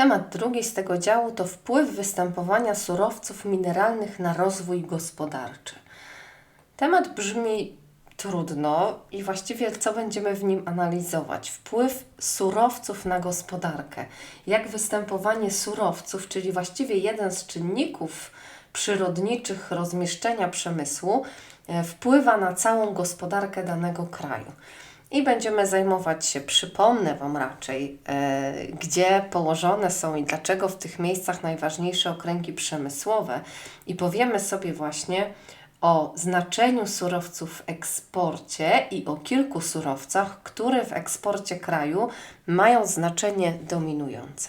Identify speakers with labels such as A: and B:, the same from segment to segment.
A: Temat drugi z tego działu to wpływ występowania surowców mineralnych na rozwój gospodarczy. Temat brzmi trudno i właściwie co będziemy w nim analizować? Wpływ surowców na gospodarkę. Jak występowanie surowców, czyli właściwie jeden z czynników przyrodniczych rozmieszczenia przemysłu, e, wpływa na całą gospodarkę danego kraju. I będziemy zajmować się, przypomnę Wam raczej, e, gdzie położone są i dlaczego w tych miejscach najważniejsze okręgi przemysłowe, i powiemy sobie właśnie o znaczeniu surowców w eksporcie i o kilku surowcach, które w eksporcie kraju mają znaczenie dominujące.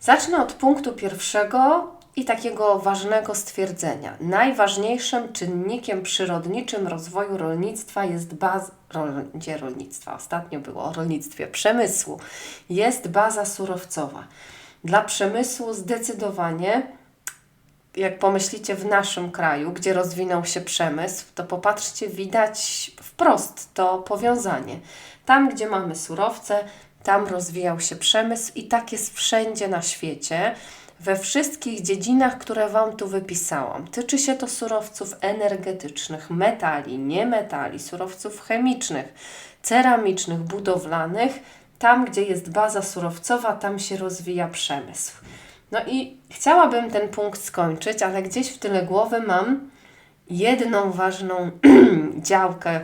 A: Zacznę od punktu pierwszego i takiego ważnego stwierdzenia. Najważniejszym czynnikiem przyrodniczym rozwoju rolnictwa jest baza, rolnictwa, ostatnio było o rolnictwie, przemysłu, jest baza surowcowa. Dla przemysłu zdecydowanie jak pomyślicie w naszym kraju, gdzie rozwinął się przemysł, to popatrzcie, widać wprost to powiązanie. Tam, gdzie mamy surowce, tam rozwijał się przemysł i tak jest wszędzie na świecie, we wszystkich dziedzinach, które Wam tu wypisałam. Tyczy się to surowców energetycznych, metali, niemetali, surowców chemicznych, ceramicznych, budowlanych. Tam, gdzie jest baza surowcowa, tam się rozwija przemysł. No i chciałabym ten punkt skończyć, ale gdzieś w tyle głowy mam jedną ważną działkę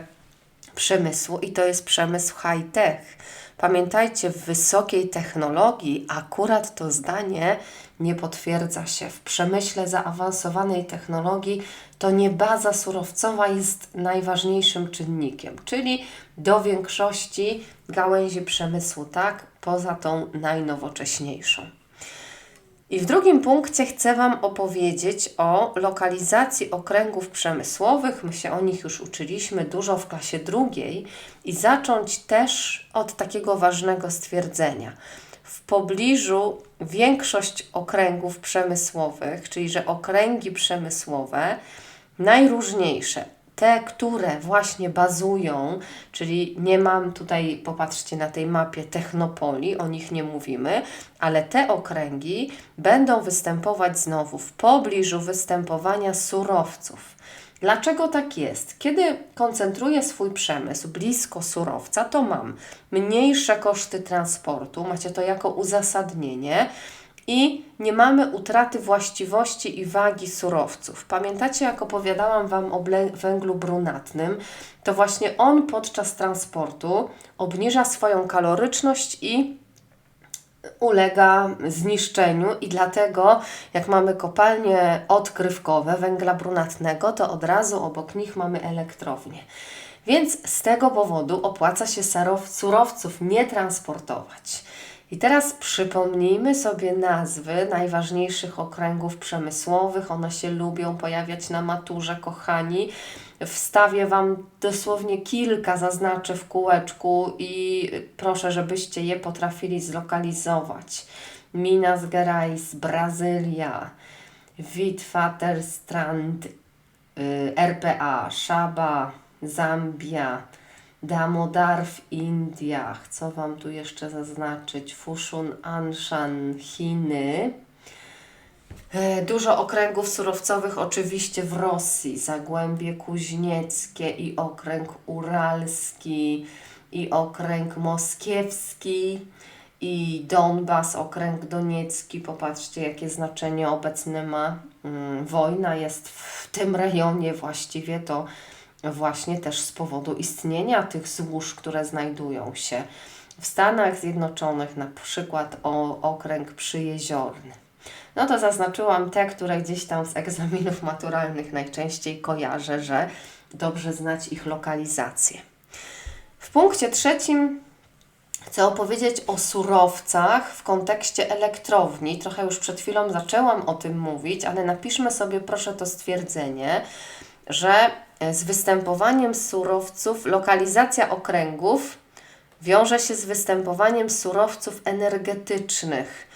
A: przemysłu i to jest przemysł high-tech. Pamiętajcie, w wysokiej technologii akurat to zdanie nie potwierdza się. W przemyśle zaawansowanej technologii to nie baza surowcowa jest najważniejszym czynnikiem, czyli do większości gałęzi przemysłu, tak, poza tą najnowocześniejszą. I w drugim punkcie chcę Wam opowiedzieć o lokalizacji okręgów przemysłowych. My się o nich już uczyliśmy dużo w klasie drugiej i zacząć też od takiego ważnego stwierdzenia. W pobliżu większość okręgów przemysłowych, czyli że okręgi przemysłowe najróżniejsze, te, które właśnie bazują, czyli nie mam tutaj, popatrzcie na tej mapie technopolii, o nich nie mówimy, ale te okręgi będą występować znowu w pobliżu występowania surowców. Dlaczego tak jest? Kiedy koncentruję swój przemysł blisko surowca, to mam mniejsze koszty transportu, macie to jako uzasadnienie i nie mamy utraty właściwości i wagi surowców. Pamiętacie, jak opowiadałam Wam o węglu brunatnym, to właśnie on podczas transportu obniża swoją kaloryczność i ulega zniszczeniu i dlatego jak mamy kopalnie odkrywkowe węgla brunatnego, to od razu obok nich mamy elektrownię. Więc z tego powodu opłaca się surowców nie transportować. I teraz przypomnijmy sobie nazwy najważniejszych okręgów przemysłowych. One się lubią pojawiać na maturze, kochani. Wstawię Wam dosłownie kilka, zaznaczę w kółeczku i proszę, żebyście je potrafili zlokalizować. Minas Gerais, Brazylia, Witwatersrand, y, RPA, Szaba, Zambia, Damodar w Indiach. Co Wam tu jeszcze zaznaczyć? Fushun Anshan, Chiny. E, dużo okręgów surowcowych oczywiście w Rosji, Zagłębie Kuźnieckie i okręg uralski i okręg moskiewski i Donbas, okręg doniecki. Popatrzcie, jakie znaczenie obecne ma. Mm, wojna jest w tym rejonie właściwie to właśnie też z powodu istnienia tych złóż, które znajdują się w Stanach Zjednoczonych, na przykład o okręg przyjeziorny. No to zaznaczyłam te, które gdzieś tam z egzaminów maturalnych najczęściej kojarzę, że dobrze znać ich lokalizację. W punkcie trzecim chcę opowiedzieć o surowcach w kontekście elektrowni. Trochę już przed chwilą zaczęłam o tym mówić, ale napiszmy sobie proszę to stwierdzenie, że z występowaniem surowców lokalizacja okręgów wiąże się z występowaniem surowców energetycznych.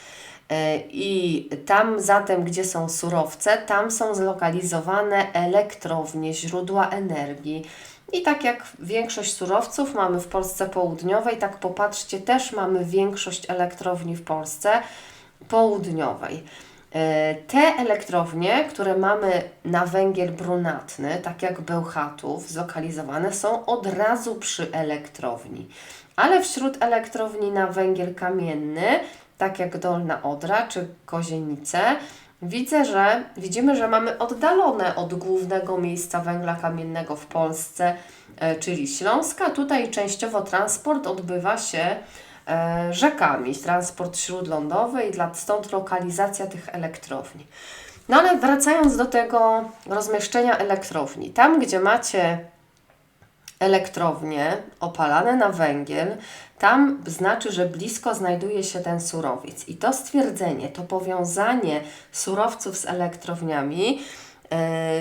A: E, I tam zatem, gdzie są surowce, tam są zlokalizowane elektrownie, źródła energii. I tak jak większość surowców mamy w Polsce południowej, tak popatrzcie, też mamy większość elektrowni w Polsce południowej. E, Te elektrownie, które mamy na węgiel brunatny, tak jak Bełchatów, zlokalizowane są od razu przy elektrowni. Ale wśród elektrowni na węgiel kamienny, tak jak Dolna Odra czy Kozienice, widzę, że widzimy, że mamy oddalone od głównego miejsca węgla kamiennego w Polsce, e, czyli Śląska. Tutaj częściowo transport odbywa się rzekami, transport śródlądowy i stąd lokalizacja tych elektrowni. No ale wracając do tego rozmieszczenia elektrowni, tam gdzie macie elektrownie opalane na węgiel, tam znaczy, że blisko znajduje się ten surowiec. I to stwierdzenie, to powiązanie surowców z elektrowniami e,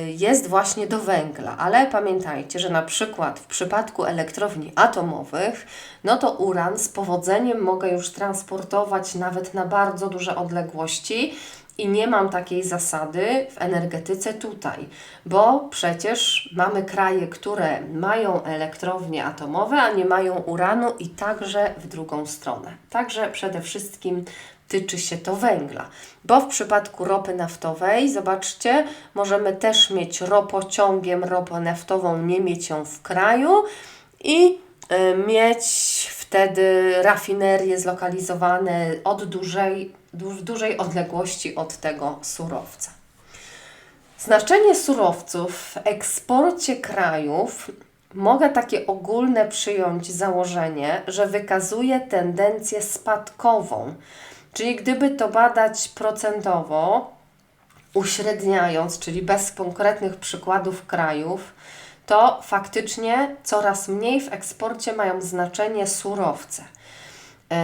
A: jest właśnie do węgla, ale pamiętajcie, że na przykład w przypadku elektrowni atomowych, no to uran z powodzeniem mogę już transportować nawet na bardzo duże odległości i nie mam takiej zasady w energetyce tutaj, bo przecież mamy kraje, które mają elektrownie atomowe, a nie mają uranu i także w drugą stronę. Także przede wszystkim tyczy się to węgla, bo w przypadku ropy naftowej, zobaczcie, możemy też mieć ropociągiem ropę naftową, nie mieć ją w kraju i y, mieć wtedy rafinerie zlokalizowane od dużej, du, w dużej odległości od tego surowca. Znaczenie surowców w eksporcie krajów mogę takie ogólne przyjąć założenie, że wykazuje tendencję spadkową. Czyli gdyby to badać procentowo, uśredniając, czyli bez konkretnych przykładów krajów, to faktycznie coraz mniej w eksporcie mają znaczenie surowce. Yy,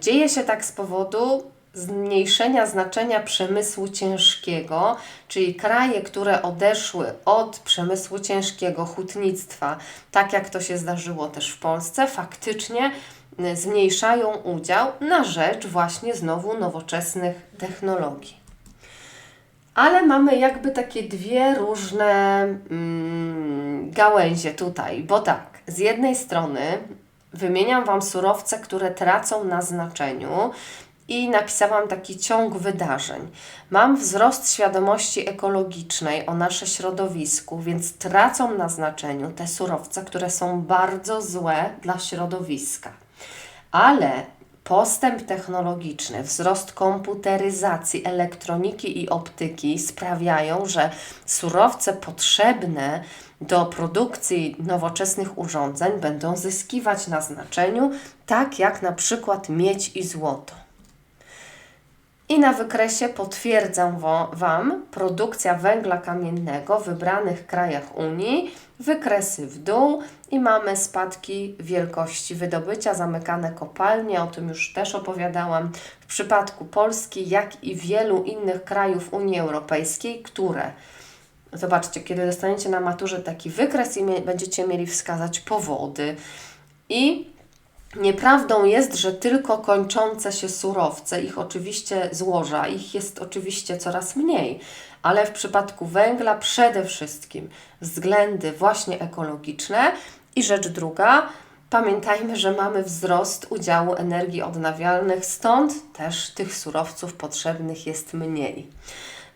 A: dzieje się tak z powodu zmniejszenia znaczenia przemysłu ciężkiego, czyli kraje, które odeszły od przemysłu ciężkiego, hutnictwa, tak jak to się zdarzyło też w Polsce, faktycznie zmniejszają udział na rzecz właśnie znowu nowoczesnych technologii. Ale mamy jakby takie dwie różne mm, gałęzie tutaj, bo tak, z jednej strony wymieniam Wam surowce, które tracą na znaczeniu, i napisałam taki ciąg wydarzeń. Mam wzrost świadomości ekologicznej o nasze środowisku, więc tracą na znaczeniu te surowce, które są bardzo złe dla środowiska. Ale postęp technologiczny, wzrost komputeryzacji, elektroniki i optyki sprawiają, że surowce potrzebne do produkcji nowoczesnych urządzeń będą zyskiwać na znaczeniu, tak jak na przykład miedź i złoto. I na wykresie potwierdzam Wam produkcja węgla kamiennego w wybranych krajach Unii, wykresy w dół i mamy spadki wielkości wydobycia, zamykane kopalnie, o tym już też opowiadałam w przypadku Polski, jak i wielu innych krajów Unii Europejskiej, które Zobaczcie, kiedy dostaniecie na maturze taki wykres i będziecie mieli wskazać powody. I Nieprawdą jest, że tylko kończące się surowce, ich oczywiście złoża, ich jest oczywiście coraz mniej, ale w przypadku węgla przede wszystkim względy właśnie ekologiczne i rzecz druga, pamiętajmy, że mamy wzrost udziału energii odnawialnych, stąd też tych surowców potrzebnych jest mniej.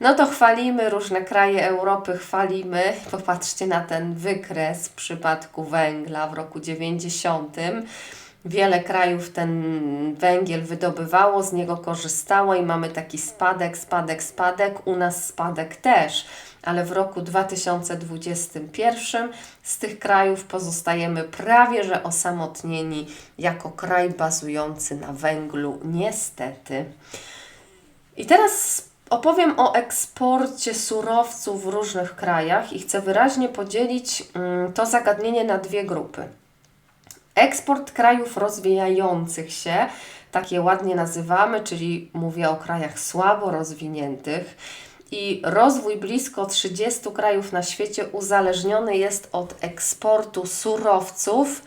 A: No to chwalimy różne kraje Europy, chwalimy. Popatrzcie na ten wykres w przypadku węgla w roku 90 Wiele krajów ten węgiel wydobywało, z niego korzystało i mamy taki spadek, spadek, spadek. U nas spadek też, ale w roku 2021 z tych krajów pozostajemy prawie że osamotnieni jako kraj bazujący na węglu, niestety. I teraz opowiem o eksporcie surowców w różnych krajach i chcę wyraźnie podzielić mm, to zagadnienie na dwie grupy. Eksport krajów rozwijających się, takie ładnie nazywamy, czyli mówię o krajach słabo rozwiniętych. I rozwój blisko 30 krajów na świecie uzależniony jest od eksportu surowców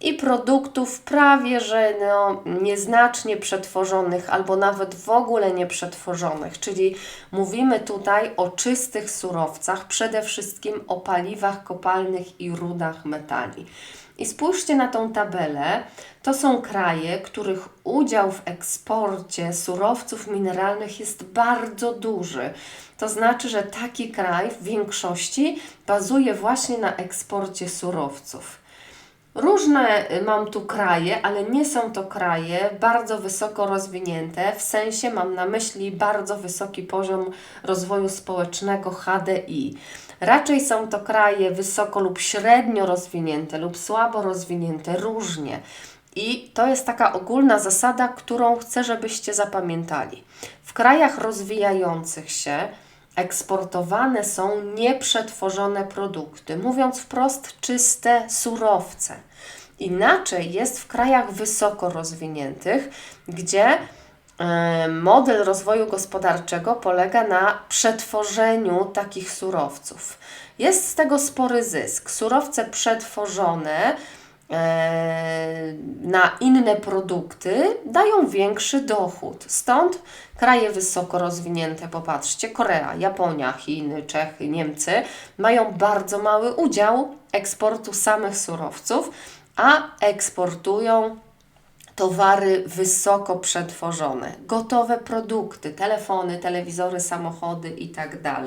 A: i produktów prawie że no, nieznacznie przetworzonych albo nawet w ogóle nie przetworzonych, czyli mówimy tutaj o czystych surowcach, przede wszystkim o paliwach kopalnych i rudach metali. I spójrzcie na tą tabelę. To są kraje, których udział w eksporcie surowców mineralnych jest bardzo duży. To znaczy, że taki kraj w większości bazuje właśnie na eksporcie surowców. Różne y, mam tu kraje, ale nie są to kraje bardzo wysoko rozwinięte, w sensie mam na myśli bardzo wysoki poziom rozwoju społecznego HDI. Raczej są to kraje wysoko lub średnio rozwinięte lub słabo rozwinięte, różnie. I to jest taka ogólna zasada, którą chcę, żebyście zapamiętali. W krajach rozwijających się eksportowane są nieprzetworzone produkty, mówiąc wprost, czyste surowce. Inaczej jest w krajach wysoko rozwiniętych, gdzie model rozwoju gospodarczego polega na przetworzeniu takich surowców. Jest z tego spory zysk. Surowce przetworzone E, na inne produkty dają większy dochód. Stąd kraje wysoko rozwinięte, popatrzcie, Korea, Japonia, Chiny, Czechy, Niemcy mają bardzo mały udział eksportu samych surowców, a eksportują towary wysoko przetworzone, gotowe produkty, telefony, telewizory, samochody itd. Tak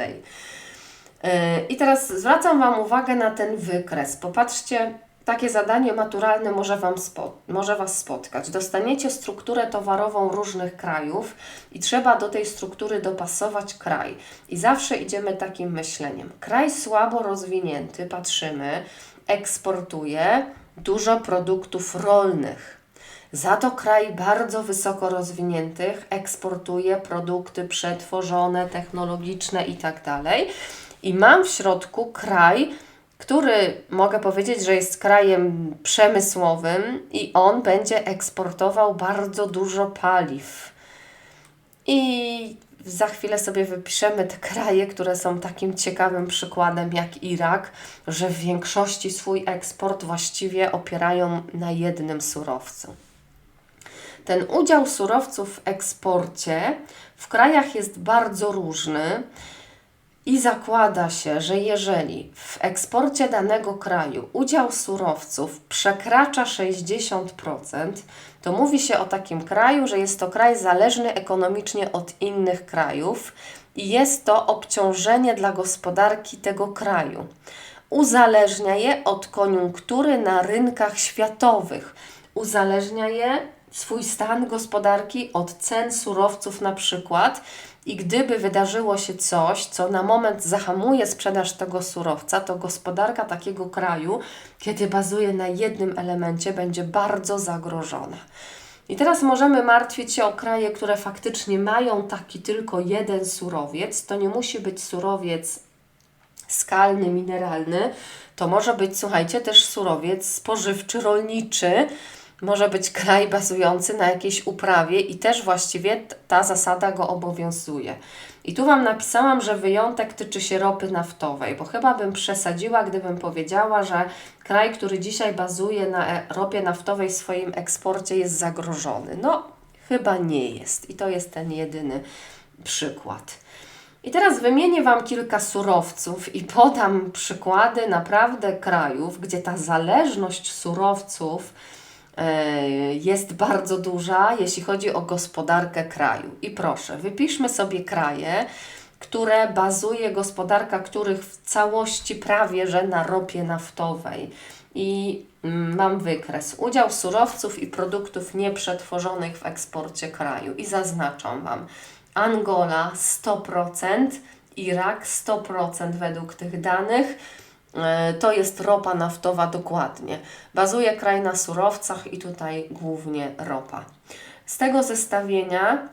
A: e, I teraz zwracam Wam uwagę na ten wykres. Popatrzcie, takie zadanie maturalne może, wam spo, może Was spotkać. Dostaniecie strukturę towarową różnych krajów i trzeba do tej struktury dopasować kraj. I zawsze idziemy takim myśleniem. Kraj słabo rozwinięty, patrzymy, eksportuje dużo produktów rolnych. Za to kraj bardzo wysoko rozwiniętych eksportuje produkty przetworzone, technologiczne itd. Tak I mam w środku kraj, który mogę powiedzieć, że jest krajem przemysłowym i on będzie eksportował bardzo dużo paliw. I za chwilę sobie wypiszemy te kraje, które są takim ciekawym przykładem jak Irak, że w większości swój eksport właściwie opierają na jednym surowcu. Ten udział surowców w eksporcie w krajach jest bardzo różny. I zakłada się, że jeżeli w eksporcie danego kraju udział surowców przekracza 60%, to mówi się o takim kraju, że jest to kraj zależny ekonomicznie od innych krajów i jest to obciążenie dla gospodarki tego kraju. Uzależnia je od koniunktury na rynkach światowych. Uzależnia je swój stan gospodarki od cen surowców na przykład i gdyby wydarzyło się coś, co na moment zahamuje sprzedaż tego surowca, to gospodarka takiego kraju, kiedy bazuje na jednym elemencie, będzie bardzo zagrożona. I teraz możemy martwić się o kraje, które faktycznie mają taki tylko jeden surowiec. To nie musi być surowiec skalny, mineralny. To może być, słuchajcie, też surowiec spożywczy, rolniczy może być kraj bazujący na jakiejś uprawie i też właściwie ta zasada go obowiązuje. I tu Wam napisałam, że wyjątek tyczy się ropy naftowej, bo chyba bym przesadziła, gdybym powiedziała, że kraj, który dzisiaj bazuje na e, ropie naftowej w swoim eksporcie jest zagrożony. No, chyba nie jest. I to jest ten jedyny przykład. I teraz wymienię Wam kilka surowców i podam przykłady naprawdę krajów, gdzie ta zależność surowców jest bardzo duża, jeśli chodzi o gospodarkę kraju. I proszę, wypiszmy sobie kraje, które bazuje gospodarka, których w całości prawie że na ropie naftowej. I mm, mam wykres. Udział surowców i produktów nieprzetworzonych w eksporcie kraju. I zaznaczam Wam. Angola 100%, Irak 100% według tych danych E, to jest ropa naftowa dokładnie. Bazuje kraj na surowcach i tutaj głównie ropa. Z tego zestawienia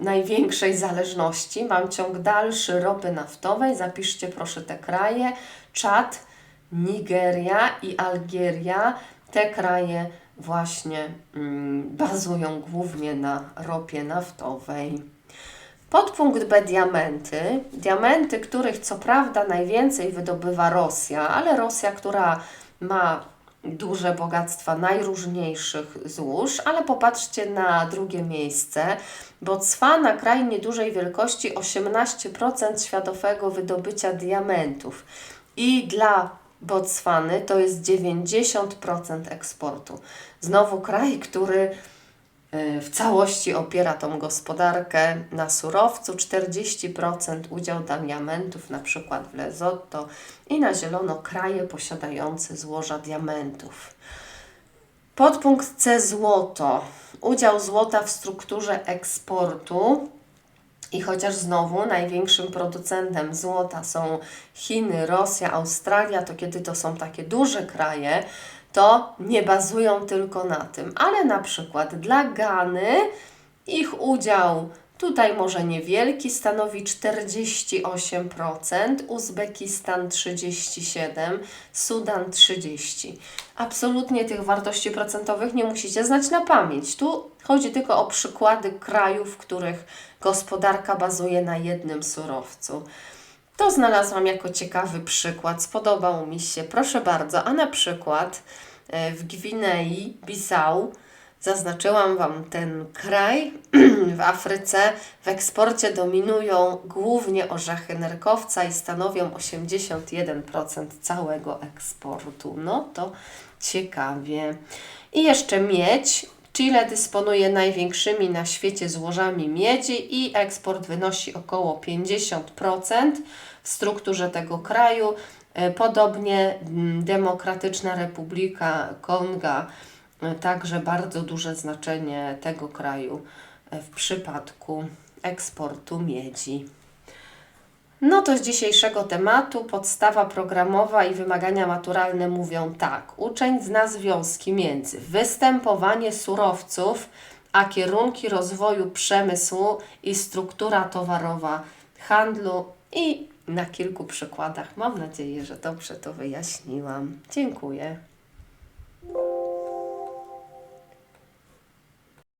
A: największej zależności mam ciąg dalszy ropy naftowej. Zapiszcie proszę te kraje. Czad, Nigeria i Algieria. Te kraje właśnie mm, bazują głównie na ropie naftowej. Podpunkt B diamenty. Diamenty, których co prawda najwięcej wydobywa Rosja, ale Rosja, która ma duże bogactwa najróżniejszych złóż, ale popatrzcie na drugie miejsce. Botswana, kraj niedużej wielkości, 18% światowego wydobycia diamentów. I dla Botswany to jest 90% eksportu. Znowu kraj, który w całości opiera tą gospodarkę na surowcu, 40% udział diamentów, na przykład w Lesotho i na zielono kraje posiadające złoża diamentów. Podpunkt C złoto. Udział złota w strukturze eksportu. I chociaż znowu największym producentem złota są Chiny, Rosja, Australia, to kiedy to są takie duże kraje, to nie bazują tylko na tym, ale na przykład dla Gany ich udział tutaj może niewielki, stanowi 48%, Uzbekistan 37%, Sudan 30%. Absolutnie tych wartości procentowych nie musicie znać na pamięć. Tu chodzi tylko o przykłady krajów, w których gospodarka bazuje na jednym surowcu. To znalazłam jako ciekawy przykład, spodobał mi się, proszę bardzo, a na przykład e, w Gwinei Bissau zaznaczyłam Wam ten kraj w Afryce. W eksporcie dominują głównie orzechy nerkowca i stanowią 81% całego eksportu. No to ciekawie. I jeszcze miedź. Chile dysponuje największymi na świecie złożami miedzi i eksport wynosi około 50% w strukturze tego kraju. E, Podobnie Demokratyczna Republika Konga, e, także bardzo duże znaczenie tego kraju e, w przypadku eksportu miedzi. No to z dzisiejszego tematu podstawa programowa i wymagania maturalne mówią tak. Uczeń zna związki między występowanie surowców, a kierunki rozwoju przemysłu i struktura towarowa handlu i na kilku przykładach mam nadzieję, że dobrze to wyjaśniłam. Dziękuję.